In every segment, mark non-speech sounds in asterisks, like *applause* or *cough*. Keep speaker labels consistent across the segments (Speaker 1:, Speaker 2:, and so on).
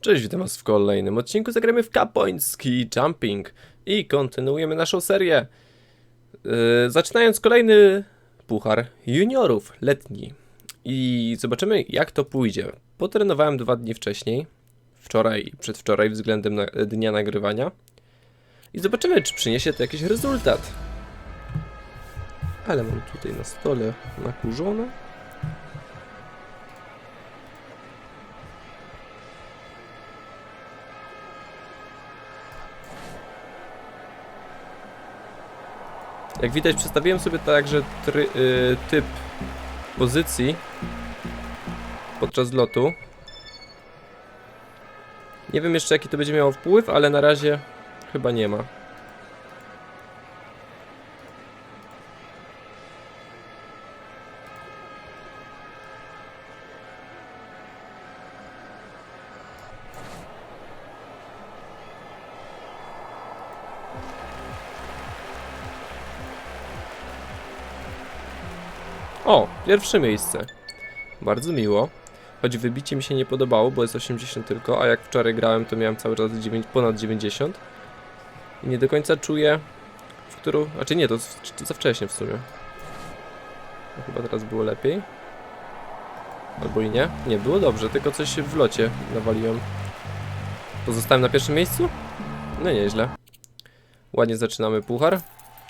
Speaker 1: Cześć, witam was w kolejnym odcinku. Zagramy w Ski Jumping i kontynuujemy naszą serię. Yy, zaczynając kolejny puchar juniorów letni. I zobaczymy jak to pójdzie. Potrenowałem dwa dni wcześniej, wczoraj i przedwczoraj względem na, dnia nagrywania. I zobaczymy czy przyniesie to jakiś rezultat. Ale mam tutaj na stole nakurzone. Jak widać, przedstawiłem sobie także try, y, typ pozycji podczas lotu. Nie wiem jeszcze jaki to będzie miało wpływ, ale na razie chyba nie ma. O, pierwsze miejsce. Bardzo miło. Choć wybicie mi się nie podobało, bo jest 80 tylko, a jak wczoraj grałem, to miałem cały czas 9, ponad 90. I nie do końca czuję, w którą... Znaczy nie, to, za wcześnie w sumie. No, chyba teraz było lepiej. Albo i nie. Nie, było dobrze, tylko coś w locie nawaliłem. Pozostałem na pierwszym miejscu? No nieźle. Ładnie zaczynamy puchar.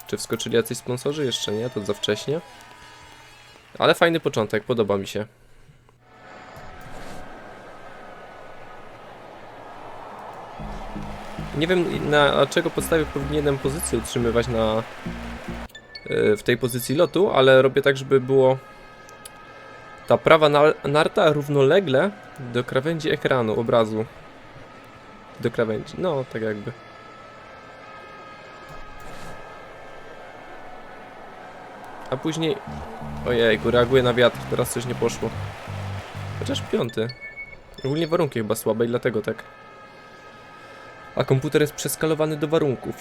Speaker 1: Czy wskoczyli jacyś sponsorzy? Jeszcze nie, to za wcześnie. Ale fajny początek, podoba mi się. Nie wiem na czego podstawie powinienem pozycję utrzymywać na y, w tej pozycji lotu, ale robię tak, żeby było ta prawa na- narta równolegle do krawędzi ekranu, obrazu. Do krawędzi, no tak jakby. A później Ojejku, reaguje na wiatr, teraz coś nie poszło. Chociaż piąty. Ogólnie warunki chyba słabe i dlatego tak. A komputer jest przeskalowany do warunków.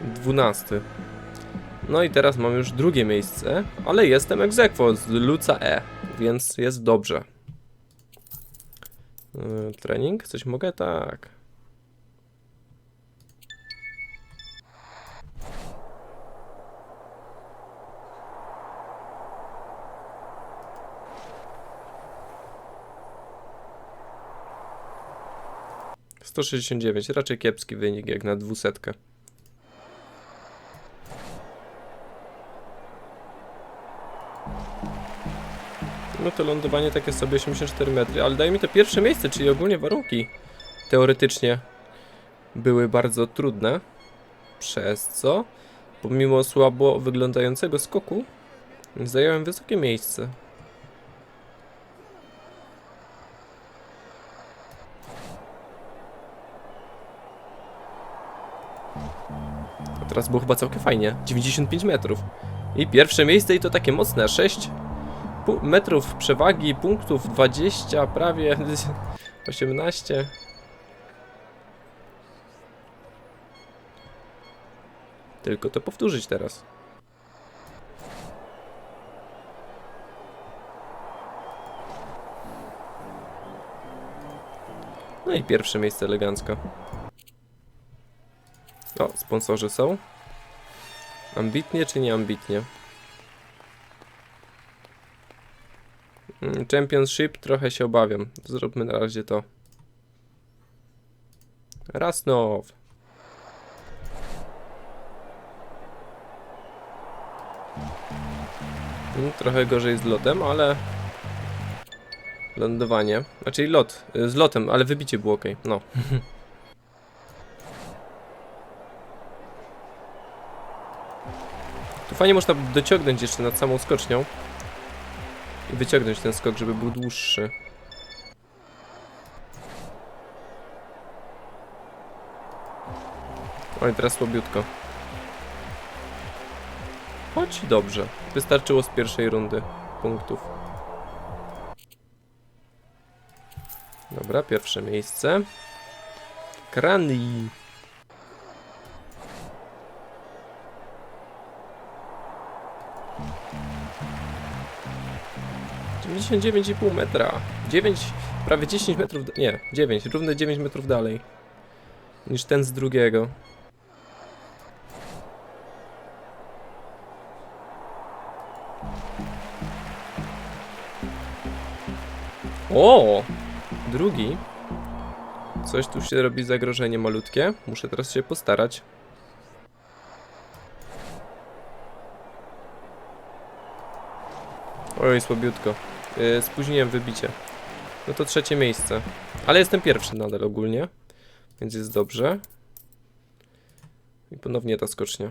Speaker 1: Dwunasty. No i teraz mam już drugie miejsce, ale jestem aequo z Luca E, więc jest dobrze. Yy, trening? Coś mogę? Tak. Sto sześćdziesiąt dziewięć, raczej kiepski wynik jak na dwusetkę. No to lądowanie takie sobie 84 metry, ale daje mi to pierwsze miejsce, czyli ogólnie warunki teoretycznie były bardzo trudne. Przez co, pomimo słabo wyglądającego skoku, zająłem wysokie miejsce. A teraz było chyba całkiem fajnie. 95 metrów. I pierwsze miejsce i to takie mocne, 6 pu- metrów przewagi, punktów 20, prawie *laughs* 18. Tylko to powtórzyć teraz. No i pierwsze miejsce elegancko. O, sponsorzy są. Ambitnie czy nie ambitnie? Championship trochę się obawiam. Zróbmy na razie to. Rasnow. Mm, Trochę gorzej z lotem, ale... Lądowanie. Znaczy lot. y, Z lotem, ale wybicie było ok. No. *laughs* Tu fajnie można dociągnąć jeszcze nad samą skocznią wyciągnąć ten skok, żeby był dłuższy. Oj, teraz słabiutko. Chodź, dobrze. Wystarczyło z pierwszej rundy punktów. Dobra, pierwsze miejsce. Krani. Dziewięćdziesiąt dziewięć i pół metra. 9, prawie 10 metrów. Nie, 9, równe 9 metrów dalej. Niż ten z drugiego. O! Drugi. Coś tu się robi zagrożenie malutkie. Muszę teraz się postarać. Oj, słabiutko. Yy, spóźniłem wybicie. No to trzecie miejsce. Ale jestem pierwszy nadal ogólnie. Więc jest dobrze. I ponownie ta skocznia.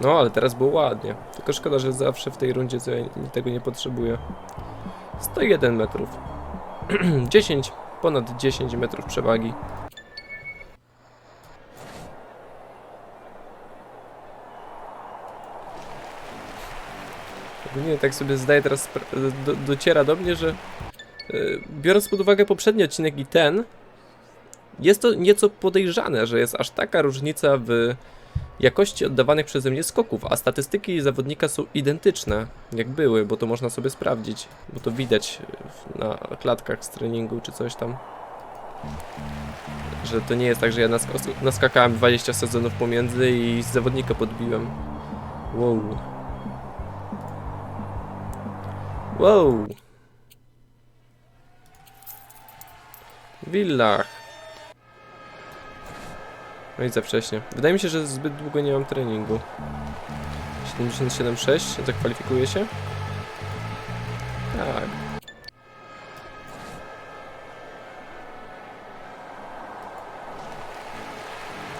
Speaker 1: No, ale teraz było ładnie. Tylko szkoda, że zawsze w tej rundzie co ja tego nie potrzebuję. 101 metrów. *clears throat* 10, ponad 10 metrów przewagi. Ogólnie tak sobie zdaję teraz, do, dociera do mnie, że yy, biorąc pod uwagę poprzedni odcinek i ten, jest to nieco podejrzane, że jest aż taka różnica w jakości oddawanych przeze mnie skoków, a statystyki zawodnika są identyczne, jak były, bo to można sobie sprawdzić, bo to widać na klatkach z treningu czy coś tam. Że to nie jest tak, że ja nask- naskakałem 20 sezonów pomiędzy i zawodnika podbiłem. Wow. Wow. Villach. No i za wcześnie. Wydaje mi się, że zbyt długo nie mam treningu. 77,6 zakwalifikuje się? Tak.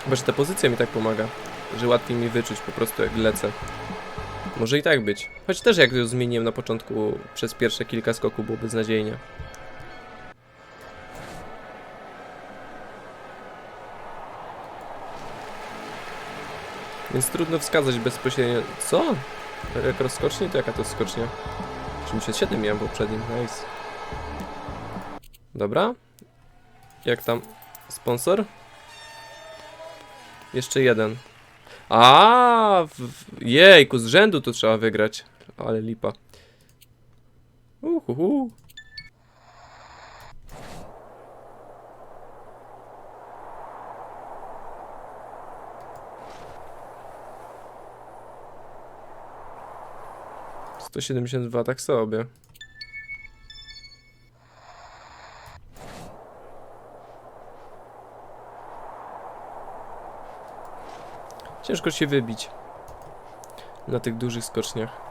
Speaker 1: Chyba, że ta pozycja mi tak pomaga, że łatwiej mi wyczuć po prostu jak lecę. Może i tak być. Choć też jak zmieniłem na początku przez pierwsze kilka skoków było beznadziejnie. Więc trudno wskazać bezpośrednio. Co? Jak rozskoczni? To jaka to skocznia? 87 miałem poprzednim, nice. Dobra. Jak tam sponsor? Jeszcze jeden. A, w- jejku, z rzędu to trzeba wygrać. Ale lipa. Uhuhu. Sto siedemdziesiąt dwa, tak sobie. Ciężko się wybić na tych dużych skoczniach.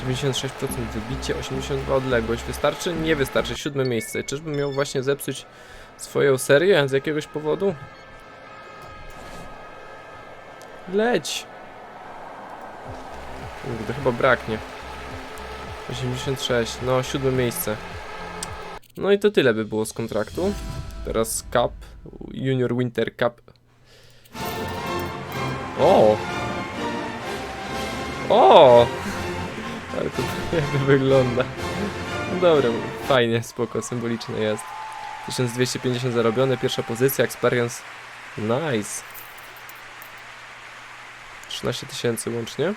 Speaker 1: Dziewięćdziesiąt sześć procent wybicie, 82 odległość. Wystarczy? Nie wystarczy. Siódme miejsce. Czyżbym miał właśnie zepsuć swoją serię z jakiegoś powodu? Leć! Kurde, chyba braknie. 86, no siódme miejsce. No i to tyle by było z kontraktu. Teraz Cup, Junior Winter Cup. O! O! Ale to *laughs* jak to wygląda. No dobra, fajnie, spoko, symboliczne jest. 1250 zarobione, pierwsza pozycja, experience. Nice. 13 tysięcy łącznie.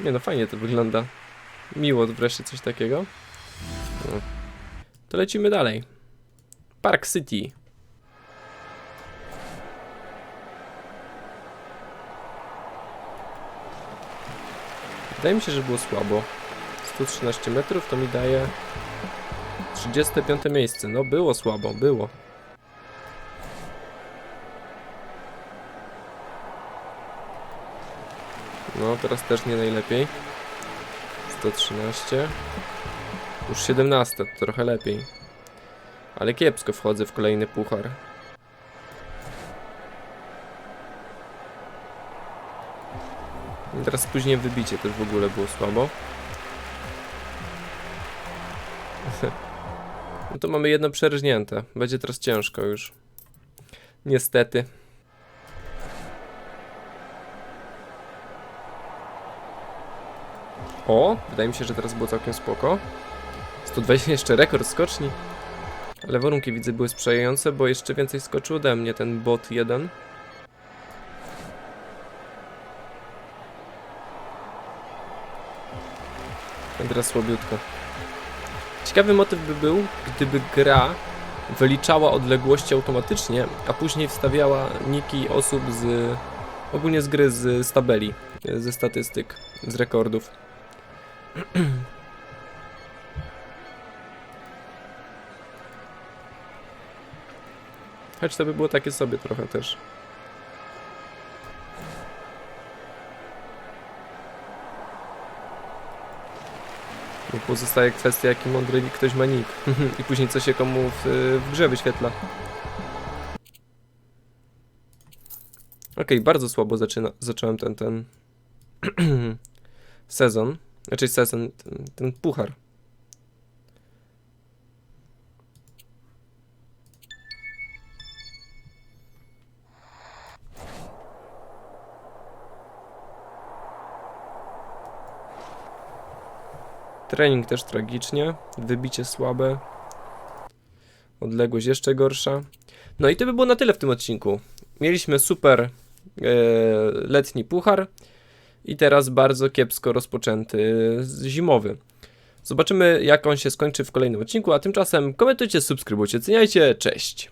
Speaker 1: Nie no, fajnie to wygląda. Miło wreszcie coś takiego. No. To lecimy dalej. Park City. Wydaje mi się, że było słabo. 113 metrów to mi daje 35 miejsce. No było słabo, było. No teraz też nie najlepiej. 113. Już 17, to trochę lepiej. Ale kiepsko wchodzę w kolejny puchar. Później wybicie też w ogóle było słabo. No to mamy jedno przerżnięte. Będzie teraz ciężko już. Niestety. O, wydaje mi się, że teraz było całkiem spoko. 120 jeszcze rekord skoczni. Ale warunki widzę były sprzyjające, bo jeszcze więcej skoczył ode mnie ten bot jeden. Teraz słabiutko. Ciekawy motyw by był, gdyby gra wyliczała odległości automatycznie, a później wstawiała niki osób z ogólnie z gry, z, z tabeli, ze statystyk, z rekordów. *clears throat* Choć to by było takie sobie trochę też. Pozostaje kwestia, jaki mądry ktoś ma nick. *laughs* I później co się komu w, w grze wyświetla. Okej, bardzo słabo zaczyna, zacząłem ten, ten *clears throat* sezon. Znaczy sezon, ten, ten puchar. Trening też tragicznie, wybicie słabe, odległość jeszcze gorsza. No i to by było na tyle w tym odcinku. Mieliśmy super e, letni puchar i teraz bardzo kiepsko rozpoczęty zimowy. Zobaczymy jak on się skończy w kolejnym odcinku, a tymczasem komentujcie, subskrybujcie, oceniajcie, cześć!